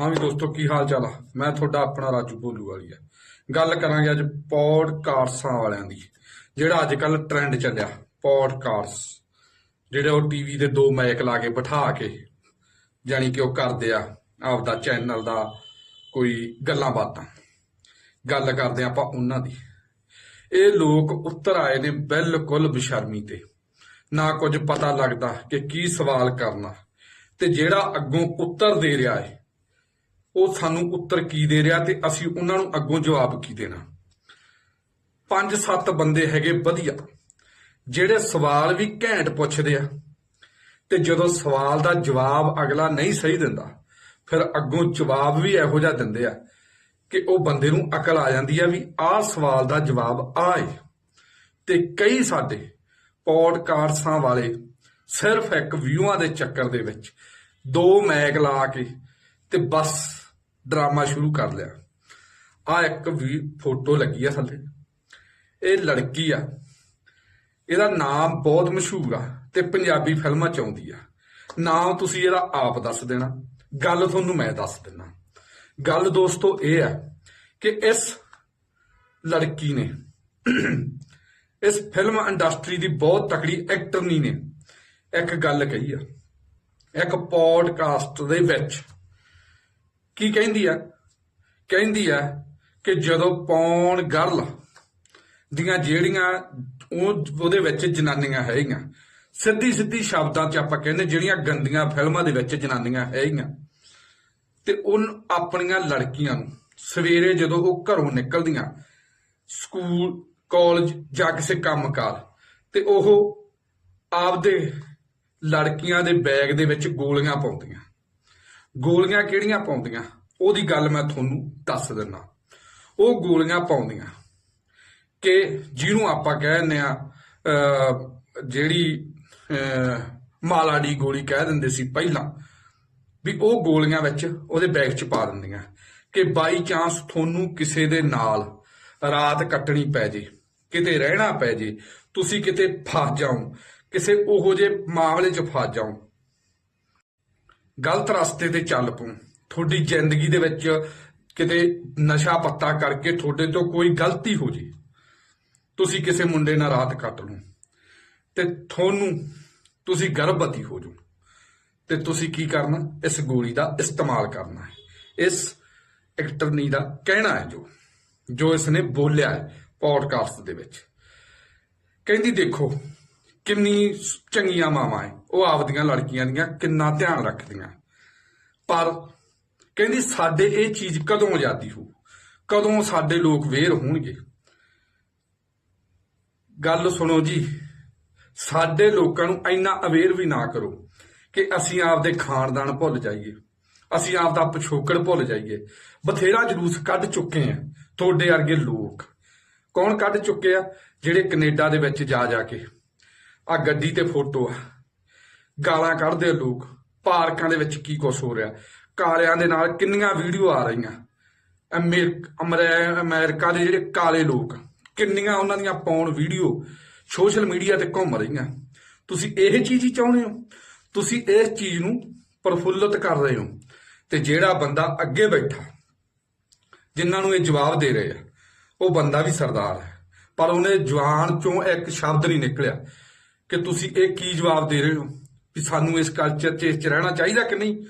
ਹਾਂ ਵੀ ਦੋਸਤੋ, ਕੀ ਹਾਲ ਚਾਲ ਆ? ਮੈਂ ਤੁਹਾਡਾ ਆਪਣਾ ਰਾਜੂ ਭੋਲੂ ਵਾਲੀ ਆ। ਗੱਲ ਕਰਾਂਗੇ ਅੱਜ ਪੌਡਕਾਸਟਾਂ ਵਾਲਿਆਂ ਦੀ, ਜਿਹੜਾ ਅੱਜ ਕੱਲ ਟ੍ਰੈਂਡ ਚੱਲਿਆ, ਪੌਡਕਾਸਟ। ਜਿਹੜੇ ਉਹ ਟੀਵੀ ਦੇ ਦੋ ਮਾਈਕ ਲਾ ਕੇ ਬਿਠਾ ਕੇ ਜਾਨੀ ਕਿ ਉਹ ਕਰਦੇ ਆ ਆਪਦਾ ਚੈਨਲ ਦਾ ਕੋਈ ਗੱਲਾਂ ਬਾਤਾਂ। ਗੱਲ ਕਰਦੇ ਆਪਾਂ ਉਹਨਾਂ ਦੀ। ਇਹ ਲੋਕ ਉੱਤਰ ਆਏ ਨੇ ਬਿਲਕੁਲ ਬਸ਼ਰਮੀ ਤੇ। ਨਾ ਕੁਝ ਪਤਾ ਲੱਗਦਾ ਕਿ ਕੀ ਸਵਾਲ ਕਰਨਾ। ਤੇ ਜਿਹੜਾ ਅੱਗੋਂ ਉੱਤਰ ਦੇ ਰਿਹਾ ਹੈ ਉਹ ਸਾਨੂੰ ਉੱਤਰ ਕੀ ਦੇ ਰਿਹਾ ਤੇ ਅਸੀਂ ਉਹਨਾਂ ਨੂੰ ਅੱਗੋਂ ਜਵਾਬ ਕੀ ਦੇਣਾ? ਪੰਜ ਸੱਤ ਬੰਦੇ ਹੈਗੇ ਵਧੀਆ, ਜਿਹੜੇ ਸਵਾਲ ਵੀ ਘੈਂਟ ਪੁੱਛਦੇ ਆ ਤੇ ਜਦੋਂ ਸਵਾਲ ਦਾ ਜਵਾਬ ਅਗਲਾ ਨਹੀਂ ਸਹੀ ਦਿੰਦਾ, ਫਿਰ ਅੱਗੋਂ ਜਵਾਬ ਵੀ ਇਹੋ ਜਿਹਾ ਦਿੰਦੇ ਆ ਕਿ ਉਹ ਬੰਦੇ ਨੂੰ ਅਕਲ ਆ ਜਾਂਦੀ ਆ ਵੀ ਆਹ ਸਵਾਲ ਦਾ ਜਵਾਬ ਆਏ ਤੇ ਕਈ ਸਾਡੇ ਪੌਡਕਾਸਟਾਂ ਵਾਲੇ ਸਿਰਫ ਇੱਕ ਵਿਊਆਂ ਦੇ ਚੱਕਰ ਦੇ ਵਿੱਚ ਦੋ ਮੈਗ ਲਾ ਕੇ ਤੇ ਬਸ ਡਰਾਮਾ ਸ਼ੁਰੂ ਕਰ ਲਿਆ। ਆ ਇੱਕ ਵੀ ਫੋਟੋ ਲੱਗੀ ਆ ਥੱਲੇ। ਇਹ ਲੜਕੀ ਆ। ਇਹਦਾ ਨਾਮ ਬਹੁਤ ਮਸ਼ਹੂਰ ਆ ਤੇ ਪੰਜਾਬੀ ਫਿਲਮਾਂ ਚ ਆਉਂਦੀ ਆ। ਨਾਮ ਤੁਸੀਂ ਇਹਦਾ ਆਪ ਦੱਸ ਦੇਣਾ। ਗੱਲ ਤੁਹਾਨੂੰ ਮੈਂ ਦੱਸ ਦਿੰਨਾ। ਗੱਲ ਦੋਸਤੋ ਇਹ ਆ ਕਿ ਇਸ ਲੜਕੀ ਨੇ ਇਸ ਫਿਲਮ ਇੰਡਸਟਰੀ ਦੀ ਬਹੁਤ ਤਕੜੀ ਐਕਟਰਨੀ ਨੇ ਇੱਕ ਗੱਲ ਕਹੀ ਆ। ਇੱਕ ਪੋਡਕਾਸਟ ਦੇ ਵਿੱਚ ਕੀ ਕਹਿੰਦੀ ਆ? ਕਹਿੰਦੀ ਆ ਕਿ ਜਦੋਂ ਪੌਣ ਗਰਲ ਦੀਆਂ ਜਿਹੜੀਆਂ ਉਹ ਉਹਦੇ ਵਿੱਚ ਜਨਾਨੀਆਂ ਹੈਗੀਆਂ ਸਿੱਧੀ ਸਿੱਧੀ ਸ਼ਬਦਾਂ 'ਚ ਆਪਾਂ ਕਹਿੰਦੇ ਜਿਹੜੀਆਂ ਗੰਦੀਆਂ ਫਿਲਮਾਂ ਦੇ ਵਿੱਚ ਜਨਾਨੀਆਂ ਹੈਗੀਆਂ, ਤੇ ਉਹ ਆਪਣੀਆਂ ਲੜਕੀਆਂ ਨੂੰ ਸਵੇਰੇ ਜਦੋਂ ਉਹ ਘਰੋਂ ਨਿਕਲਦੀਆਂ, ਸਕੂਲ, ਕਾਲਜ ਜਾਂ ਕਿਸੇ ਕੰਮਕਾਰ, ਤੇ ਉਹ ਆਪਦੇ ਲੜਕੀਆਂ ਦੇ ਬੈਗ ਦੇ ਵਿੱਚ ਗੋਲੀਆਂ ਪਾਉਂਦੀਆਂ। ਗੋਲੀਆਂ ਕਿਹੜੀਆਂ ਪਾਉਂਦੀਆਂ? ਉਹਦੀ ਗੱਲ ਮੈਂ ਤੁਹਾਨੂੰ ਦੱਸ ਦਿੰਦਾ। ਉਹ ਗੋਲੀਆਂ ਪਾਉਂਦੀਆਂ ਕਿ ਜਿਹਨੂੰ ਆਪਾਂ ਕਹਿੰਦੇ ਆ ਜਿਹੜੀ ਅਹ, ਮਾਲਾ ਦੀ ਗੋਲੀ ਕਹਿ ਦਿੰਦੇ ਸੀ ਪਹਿਲਾਂ ਵੀ ਉਹ ਗੋਲੀਆਂ ਵਿੱਚ ਉਹਦੇ ਬੈਗ 'ਚ ਪਾ ਦਿੰਦੀਆਂ ਕਿ ਬਾਈ ਚਾਂਸ ਤੁਹਾਨੂੰ ਕਿਸੇ ਦੇ ਨਾਲ ਰਾਤ ਕੱਟਣੀ ਪੈ ਜੇ ਕਿਤੇ ਰਹਿਣਾ ਪੈ ਜੇ ਤੁਸੀਂ ਕਿਤੇ ਫਸ ਜਾਓ ਕਿਸੇ ਉਹੋ ਜਿਹੇ ਮਾਮਲੇ 'ਚ ਫਸ ਜਾਓ ਗਲਤ ਰਸਤੇ ਤੇ ਚੱਲ ਪਓ ਤੁਹਾਡੀ ਜ਼ਿੰਦਗੀ ਦੇ ਵਿੱਚ ਕਿਤੇ ਨਸ਼ਾ ਪੱਤਾ ਕਰਕੇ ਤੁਹਾਡੇ ਤੋਂ ਕੋਈ ਗਲਤੀ ਹੋ ਜੇ, ਤੁਸੀਂ ਕਿਸੇ ਮੁੰਡੇ ਨਾਲ ਰਾਤ ਕੱਟ ਲਓ ਤੇ ਤੁਹਾਨੂੰ ਤੁਸੀਂ ਗਰਭਵਤੀ ਹੋ ਜਾਓ ਤੇ ਤੁਸੀਂ ਕੀ ਕਰਨਾ? ਇਸ ਗੋਲੀ ਦਾ ਇਸਤੇਮਾਲ ਕਰਨਾ ਹੈ। ਇਸ ਐਕਟਰਨੀ ਦਾ ਕਹਿਣਾ ਹੈ ਜੋ ਜੋ ਇਸਨੇ ਬੋਲਿਆ ਹੈ ਪੋਡਕਾਸਟ ਦੇ ਵਿੱਚ। ਕਹਿੰਦੀ ਦੇਖੋ ਕਿੰਨੀ ਚੰਗੀਆਂ ਮਾਵਾਂ ਹੈ ਉਹ ਆਪਦੀਆਂ ਲੜਕੀਆਂ ਦੀਆਂ ਕਿੰਨਾ ਧਿਆਨ ਰੱਖਦੀਆਂ। ਪਰ ਕਹਿੰਦੀ ਸਾਡੇ ਇਹ ਚੀਜ਼ ਕਦੋਂ ਆਜ਼ਾਦੀ ਹੋ ਕਦੋਂ ਸਾਡੇ ਲੋਕ ਵੇਰ ਹੋਣਗੇ? ਗੱਲ ਸੁਣੋ ਜੀ, ਸਾਡੇ ਲੋਕਾਂ ਨੂੰ ਇੰਨਾ ਅਵੇਅਰ ਵੀ ਨਾ ਕਰੋ ਕਿ ਅਸੀਂ ਆਪਦੇ ਖਾਨਦਾਨ ਭੁੱਲ ਜਾਈਏ। ਅਸੀਂ ਆਪਦਾ ਪਿਛੋਕੜ ਭੁੱਲ ਜਾਈਏ। ਬਥੇਰਾ ਜਲੂਸ ਕੱਢ ਚੁੱਕੇ ਆ ਤੁਹਾਡੇ ਵਰਗੇ ਲੋਕ। ਕੌਣ ਕੱਢ ਚੁੱਕੇ ਆ? ਜਿਹੜੇ ਕੈਨੇਡਾ ਦੇ ਵਿੱਚ ਜਾ ਜਾ ਕੇ। ਆ ਗੱਡੀ ਤੇ ਫੋਟੋ ਆ। ਗਾਲਾਂ ਕੱਢਦੇ ਆ ਲੋਕ। ਪਾਰਕਾਂ ਦੇ ਵਿੱਚ ਕੀ ਕੁਛ ਹੋ ਰਿਹਾ? ਕਾਲਿਆਂ ਦੇ ਨਾਲ ਕਿੰਨੀਆਂ ਵੀਡੀਓ ਆ ਰਹੀਆਂ? ਅਮਰੀਕ- ਅਮਰੇ- ਅਮਰੀਕਾ ਦੇ ਜਿਹੜੇ ਕਾਲੇ ਲੋਕ ਕਿੰਨੀਆਂ ਉਹਨਾਂ ਦੀਆਂ ਪਾਉਣ ਵੀਡੀਓ ਸੋਸ਼ਲ ਮੀਡੀਆ ਤੇ ਘੁੰਮ ਰਹੀਆਂ? ਤੁਸੀਂ ਇਹ ਚੀਜ਼ ਹੀ ਚਾਹੁੰਦੇ ਹੋ? ਤੁਸੀਂ ਇਸ ਚੀਜ਼ ਨੂੰ ਪ੍ਰਫੁੱਲਤ ਕਰ ਰਹੇ ਹੋ? ਤੇ ਜਿਹੜਾ ਬੰਦਾ ਅੱਗੇ ਬੈਠਾ, ਜਿਨ੍ਹਾਂ ਨੂੰ ਇਹ ਜਵਾਬ ਦੇ ਰਹੇ ਆ, ਉਹ ਬੰਦਾ ਵੀ ਸਰਦਾਰ ਹੈ। ਪਰ ਉਹਨੇ ਜਵਾਨ ਚੋਂ ਇੱਕ ਸ਼ਬਦ ਨਹੀਂ ਨਿਕਲਿਆ। ਕਿ ਤੁਸੀਂ ਇਹ ਕੀ ਜਵਾਬ ਦੇ ਰਹੇ ਹੋ? ਕਿ ਸਾਨੂੰ ਇਸ ਕਲਚਰ 'ਚ ਇਸ 'ਚ ਰਹਿਣਾ ਚਾਹੀਦਾ ਕਿ ਨਹੀਂ?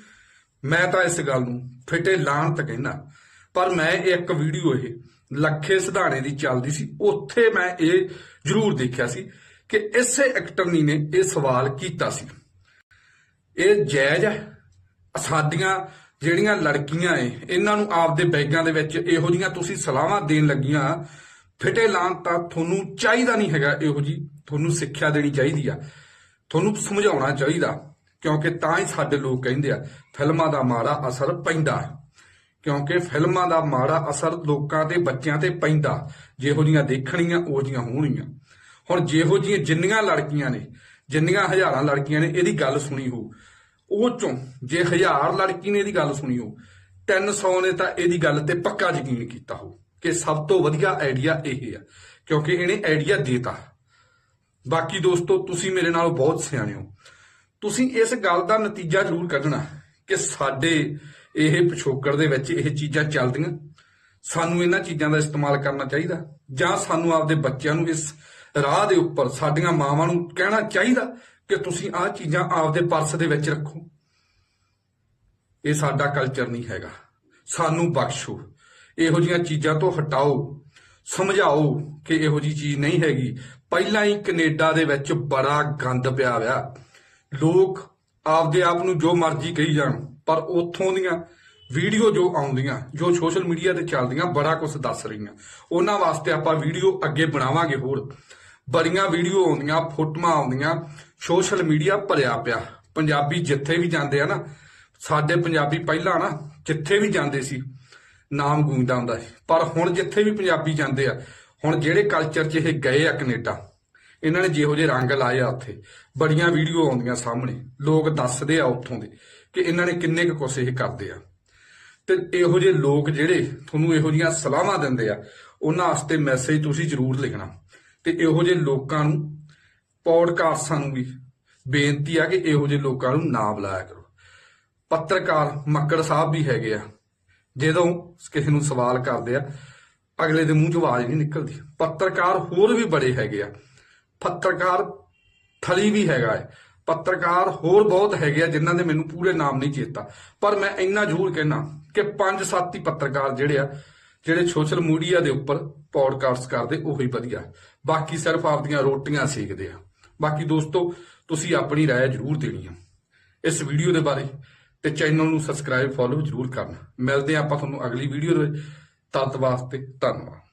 ਮੈਂ ਤਾਂ ਇਸ ਗੱਲ ਨੂੰ ਫਿੱਟੇ ਲਾਣ ਤਾਂ ਕਹਿੰਦਾ। ਪਰ ਮੈਂ ਇੱਕ ਵੀਡੀਓ ਇਹ ਲੱਖੇ ਸਿਧਾਣੇ ਦੀ ਚੱਲਦੀ ਸੀ। ਉੱਥੇ ਮੈਂ ਇਹ ਜ਼ਰੂਰ ਦੇਖਿਆ ਸੀ ਕਿ ਇਸੇ ਐਕਟਰਨੀ ਨੇ ਇਹ ਸਵਾਲ ਕੀਤਾ ਸੀ। ਇਹ ਜਾਇਜ਼ ਹੈ? ਸਾਡੀਆਂ ਜਿਹੜੀਆਂ ਲੜਕੀਆਂ ਏ ਇਹਨਾਂ ਨੂੰ ਆਪਦੇ ਬੈਗਾਂ ਦੇ ਵਿੱਚ ਇਹੋ ਜੀਆਂ ਤੁਸੀਂ ਸਲਾਹਾਂ ਦੇਣ ਲੱਗੀਆਂ ਫਿਟੇ ਲਾਂ ਤਾਂ ਤੁਹਾਨੂੰ ਚਾਹੀਦਾ ਨਹੀਂ ਹੈਗਾ ਇਹੋ ਜੀ ਤੁਹਾਨੂੰ ਸਿੱਖਿਆ ਦੇਣੀ ਚਾਹੀਦੀ ਆ। ਤੁਹਾਨੂੰ ਸਮਝਾਉਣਾ ਚਾਹੀਦਾ, ਕਿਉਂਕਿ ਤਾਂ ਹੀ ਸਾਡੇ ਲੋਕ ਕਹਿੰਦੇ ਆ, ਫਿਲਮਾਂ ਦਾ ਮਾੜਾ ਅਸਰ ਪੈਂਦਾ ਹੈ। ਕਿਉਂਕਿ ਫਿਲਮਾਂ ਦਾ ਮਾੜਾ ਅਸਰ ਲੋਕਾਂ ਤੇ ਬੱਚਿਆਂ ਤੇ ਪੈਂਦਾ। ਜਿਹੋ ਜੀਆਂ ਦੇਖਣੀਆਂ, ਉਹ ਜੀਆਂ ਹੋਣੀਆਂ ਹੁਣ ਜਿਹੋ ਜੀਆਂ ਜਿੰਨੀਆਂ ਲੜਕੀਆਂ ਨੇ, ਜਿੰਨੀਆਂ ਹਜ਼ਾਰਾਂ ਲੜਕੀਆਂ ਨੇ, ਇਹਦੀ ਗੱਲ ਸੁਣੀ ਹੋ ਉਹ ਚੋਂ ਜੇ ਹਜ਼ਾਰ ਲੜਕੀ ਨੇ ਇਹਦੀ ਗੱਲ ਸੁਣੀ ਹੋ 300 ਨੇ ਤਾਂ ਇਹਦੀ ਗੱਲ ਤੇ ਪੱਕਾ ਯਕੀਨ ਕੀਤਾ ਹੋ ਕਿ ਸਭ ਤੋਂ ਵਧੀਆ ਆਈਡੀਆ ਇਹ ਆ ਕਿਉਂਕਿ ਇਹਨੇ ਆਈਡੀਆ ਦੇਤਾ। ਬਾਕੀ ਦੋਸਤੋ, ਤੁਸੀਂ ਮੇਰੇ ਨਾਲ ਬਹੁਤ ਸਿਆਣੇ ਹੋ। ਤੁਸੀਂ ਇਸ ਗੱਲ ਦਾ ਨਤੀਜਾ ਜ਼ਰੂਰ ਕੱਢਣਾ ਕਿ ਸਾਡੇ ਇਹ ਪਿਛੋਕੜ ਦੇ ਵਿੱਚ ਇਹ ਚੀਜ਼ਾਂ ਚੱਲਦੀਆਂ। ਸਾਨੂੰ ਇਹਨਾਂ ਚੀਜ਼ਾਂ ਦਾ ਇਸਤੇਮਾਲ ਕਰਨਾ ਚਾਹੀਦਾ। ਜਾਂ ਸਾਨੂੰ ਆਪਦੇ ਬੱਚਿਆਂ ਨੂੰ ਇਸ ਰਾਹ ਦੇ ਉੱਪਰ ਸਾਡੀਆਂ ਮਾਵਾਂ ਨੂੰ ਕਹਿਣਾ ਚਾਹੀਦਾ ਕਿ ਤੁਸੀਂ ਆਹ ਚੀਜ਼ਾਂ ਆਪਦੇ ਪਰਸ ਦੇ ਵਿੱਚ ਰੱਖੋ। ਇਹ ਸਾਡਾ ਕਲਚਰ ਨਹੀਂ ਹੈਗਾ। ਸਾਨੂੰ ਬਖਸ਼ੋ। ਇਹੋ ਜੀਆਂ ਚੀਜ਼ਾਂ ਤੋਂ ਹਟਾਓ, ਸਮਝਾਓ ਕਿ ਇਹੋ ਜੀ ਚੀਜ਼ ਨਹੀਂ ਹੈਗੀ। ਪਹਿਲਾਂ ਹੀ ਕੈਨੇਡਾ ਦੇ ਵਿੱਚ ਬੜਾ ਗੰਦ ਪਿਆ ਹੋਇਆ। ਲੋਕ ਆਪਦੇ ਆਪ ਨੂੰ ਜੋ ਮਰਜ਼ੀ ਕਹੀ ਜਾਣ, ਪਰ ਉੱਥੋਂ ਦੀਆਂ ਵੀਡੀਓ ਜੋ ਆਉਂਦੀਆਂ, ਜੋ ਸੋਸ਼ਲ ਮੀਡੀਆ ਤੇ ਚੱਲਦੀਆਂ, ਬੜਾ ਕੁਝ ਦੱਸ ਰਹੀਆਂ। ਉਹਨਾਂ ਵਾਸਤੇ ਆਪਾਂ ਵੀਡੀਓ ਅੱਗੇ ਬਣਾਵਾਂਗੇ ਹੋਰ। ਬੜੀਆਂ ਵੀਡੀਓ ਆਉਂਦੀਆਂ, ਫੋਟੋਆਂ ਆਉਂਦੀਆਂ, ਸੋਸ਼ਲ ਮੀਡੀਆ ਭਰਿਆ ਪਿਆ। ਪੰਜਾਬੀ ਜਿੱਥੇ ਵੀ ਜਾਂਦੇ ਆ ਨਾ, ਸਾਡੇ ਪੰਜਾਬੀ ਪਹਿਲਾਂ ਨਾ, ਜਿੱਥੇ ਵੀ ਜਾਂਦੇ ਸੀ ਨਾਮ ਗੂੰਜਦਾ ਹੁੰਦਾ ਸੀ। ਪਰ ਹੁਣ ਜਿੱਥੇ ਵੀ ਪੰਜਾਬੀ ਜਾਂਦੇ ਆ, ਹੁਣ ਜਿਹੜੇ ਕਲਚਰ 'ਚ ਇਹ ਗਏ ਆ ਕੈਨੇਡਾ, ਇਹਨਾਂ ਨੇ ਜਿਹੋ ਜਿਹੇ ਰੰਗ ਲਾਏ ਆ ਉੱਥੇ। ਬੜੀਆਂ ਵੀਡੀਓ ਆਉਂਦੀਆਂ ਸਾਹਮਣੇ। ਲੋਕ ਦੱਸਦੇ ਆ ਉੱਥੋਂ ਦੇ ਕਿ ਇਹਨਾਂ ਨੇ ਕਿੰਨੇ ਕੁ ਕੁਛ ਇਹ ਕਰਦੇ ਆ। ਤੇ ਇਹੋ ਜਿਹੇ ਲੋਕ ਜਿਹੜੇ ਤੁਹਾਨੂੰ ਇਹੋ ਜਿਹੀਆਂ ਸਲਾਹਾਂ ਦਿੰਦੇ ਆ, ਉਹਨਾਂ ਵਾਸਤੇ ਮੈਸੇਜ ਤੁਸੀਂ ਜ਼ਰੂਰ ਲਿਖਣਾ। ਤੇ ਇਹੋ ਜਿਹੇ ਲੋਕਾਂ ਨੂੰ, ਪੌਡਕਾਸਟਾਂ ਨੂੰ ਵੀ ਬੇਨਤੀ ਆ ਕਿ ਇਹੋ ਜਿਹੇ ਲੋਕਾਂ ਨੂੰ ਨਾ ਬੁਲਾਇਆ ਕਰੋ। ਪੱਤਰਕਾਰ ਮੱਕੜ ਸਾਹਿਬ ਵੀ ਹੈਗੇ ਆ। ਜਦੋਂ ਕਿਸੇ ਨੂੰ ਸਵਾਲ ਕਰਦੇ ਆ ਅਗਲੇ ਦੇ ਮੂੰਹ 'ਚ ਆਵਾਜ਼ ਨਹੀਂ ਨਿਕਲਦੀ ਪੱਤਰਕਾਰ ਹੋਰ ਵੀ ਬੜੇ ਹੈਗੇ ਆ ਪੱਤਰਕਾਰ ਥਲੀ ਵੀ ਹੈਗਾ ਹੈ ਪੱਤਰਕਾਰ ਹੋਰ ਬਹੁਤ ਹੈਗੇ ਆ ਜਿਨ੍ਹਾਂ ਦੇ ਮੈਨੂੰ ਪੂਰੇ ਨਾਮ ਨਹੀਂ ਚੇਤਾ ਪਰ ਮੈਂ ਇੰਨਾ ਜ਼ਰੂਰ ਕਹਿਣਾ ਕਿ ਪੰਜ ਸੱਤ ਹੀ ਪੱਤਰਕਾਰ ਜਿਹੜੇ ਆ ਜਿਹੜੇ ਸੋਸ਼ਲ ਮੀਡੀਆ ਦੇ ਉੱਪਰ ਪੌਡਕਾਸਟ ਕਰਦੇ ਉਹੀ ਵਧੀਆ ਬਾਕੀ ਸਿਰਫ ਆਪਦੀਆਂ ਰੋਟੀਆਂ ਸੇਕਦੇ ਆ ਬਾਕੀ ਦੋਸਤੋ ਤੁਸੀਂ ਆਪਣੀ رائے ਜ਼ਰੂਰ ਦੇਣੀ ਆ ਇਸ ਵੀਡੀਓ ਦੇ ਬਾਰੇ ਤੇ ਚੈਨਲ ਨੂੰ ਸਬਸਕ੍ਰਾਈਬ, ਫੋਲੋ ਜ਼ਰੂਰ ਕਰਨਾ। ਮਿਲਦੇ ਆ ਆਪਾਂ ਤੁਹਾਨੂੰ ਅਗਲੀ ਵੀਡੀਓ ਦੇ ਤਦ ਵਾਸਤੇ। ਧੰਨਵਾਦ।